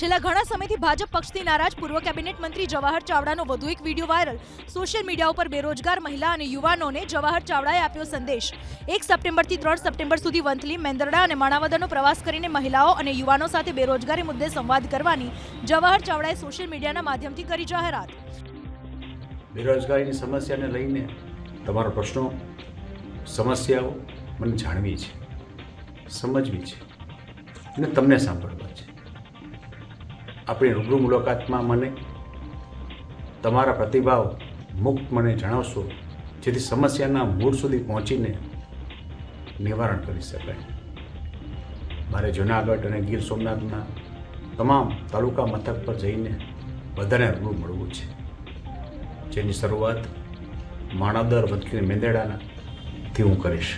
છેલ્લા ઘણા સમયથી ભાજપ પક્ષથી નારાજ પૂર્વ કેબિનેટ મંત્રી જવાહર ચાવડાનો વધુ એક વીડિયો વાયરલ. સોશિયલ મીડિયા ઉપર બેરોજગાર મહિલા અને યુવાનોને જવાહર ચાવડાએ આપ્યો સંદેશ. એક સપ્ટેમ્બરથી ત્રણ સપ્ટેમ્બર સુધી વંથલી, મેંદરડા અને માણાવદરનો પ્રવાસ કરીને મહિલાઓ અને યુવાનો સાથે બેરોજગારી મુદ્દે સંવાદ કરવાની જવાહર ચાવડાએ સોશિયલ મીડિયાના માધ્યમથી કરી જાહેરાત. બેરોજગારીની સમસ્યાને લઈને તમારા પ્રશ્નો, સમસ્યાઓ મને જાણવી છે, સમજવી છે અને તમને સાંભળવા છે. આપણી રૂબરૂ મુલાકાતમાં મને તમારા પ્રતિભાવ મુક્ત મને જણાવશો, જેથી સમસ્યાના મૂળ સુધી પહોંચીને નિવારણ કરી શકાય. મારે જુનાગઢ અને ગીર સોમનાથના તમામ તાલુકા મથક પર જઈને બધાને રૂબરૂ મળવું છે. જેની શરૂઆત માણાદર વતકી મેંદેડાના થી હું કરીશ.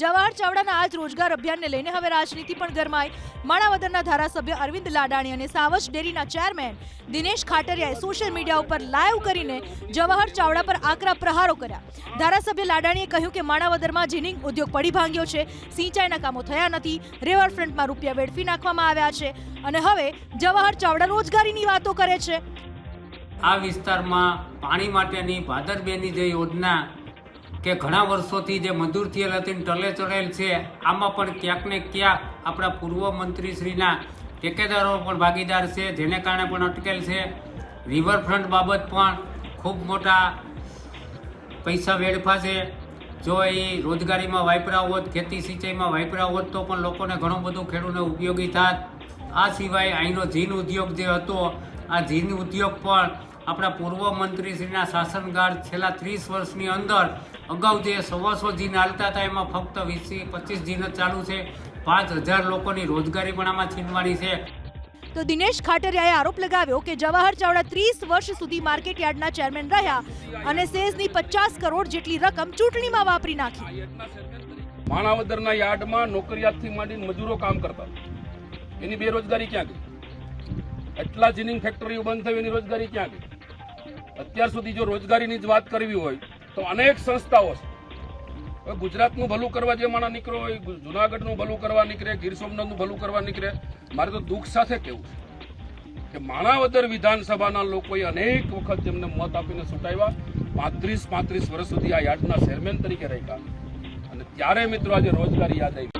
જવાહર ચાવડાના આજ રોજગાર અભિયાનને લઈને હવે રાજનીતિ પણ ગરમાઈ માણાવદરના ધારાસભ્ય અરવિંદ લાડાણી અને સાવજ ડેરીના ચેરમેન દિનેશ ખાટરિયાએ સોશિયલ મીડિયા ઉપર લાઈવ કરીને જવાહર ચાવડા પર આકરા પ્રહારો કર્યા. ધારાસભ્ય લાડાણીએ કહ્યું કે માણાવદરમાં જીનિંગ ઉદ્યોગ પડી ભાંગ્યો છે, સિંચાઈના કામો થયા નથી રિવરફ્રન્ટમાં રૂપિયા વેડફી નાખવામાં આવ્યા છે અને હવે જવાહર ચાવડા રોજગારીની વાતો કરે છે. આ વિસ્તારમાં પાણી માટેની ભાદરબેની જે યોજના કે ઘણા વર્ષોથી જે મંજૂર થયેલ હતી ટલે ચડેલ છે, આમાં પણ ક્યાંક ને ક્યાંક આપણા પૂર્વ મંત્રીશ્રીના ટેકેદારો પણ ભાગીદાર છે, જેને કારણે પણ અટકેલ છે. રિવરફ્રન્ટ બાબત પણ ખૂબ મોટા પૈસા વેડફા છે. જો એ રોજગારીમાં વાપરા હોત, ખેતી સિંચાઈમાં વાપરા હોત, તો પણ લોકોને ઘણું બધું ખેડૂતને ઉપયોગી થાત. આ સિવાય અહીંનો જીન ઉદ્યોગ જે હતો, આ જીન ઉદ્યોગ પણ આપણા પૂર્વ મંત્રીશ્રીના શાસનકાળ છેલ્લા ત્રીસ વર્ષની અંદર અગાઉ જે સવાસો જીન હાલતા હતા એમાં ફક્ત વીસથી પચીસ જીન જ ચાલુ છે. પાંચ હજાર લોકોની રોજગારી પણ આમાં છીનવાની છે. તો દિનેશ ખાટરિયાએ આરોપ લગાવ્યો કે જવાહર ચાવડા ત્રીસ વર્ષ સુધી માર્કેટ યાર્ડના ચેરમેન રહ્યા અને સેઝની પચાસ કરોડ જેટલી રકમ ચૂંટણીમાં વાપરી નાખી. માણાવદરના યાર્ડમાં નોકરિયાતથી માંડીને મજૂરો કામ કરતા. એની બેરોજગારી ક્યાં ગઈ? એટલા જીનિંગ ફેક્ટરીઓ બંધ થઈ એની રોજગારી ક્યાં ગઈ? અત્યાર સુધી જો રોજગારીની જ વાત કરવી હોય, તો અનેક સંસ્થાઓ છે. ગુજરાતનું ભલું કરવા જે માણસ નીકળ્યો હોય જુનાગઢનું ભલું કરવા નીકળે, ગીર સોમનાથનું ભલું કરવા નીકળે, મારે તો દુઃખ સાથે કેવું છે કે માણાવદર વિધાનસભાના લોકોએ અનેક વખત તેમને મત આપીને સુટાવ્યા, પાંત્રીસ પાંત્રીસ વર્ષ સુધી આ યાર્ડના ચેરમેન તરીકે રહ્યા અને ત્યારે મિત્રો આજે રોજગારી યાદ આવી.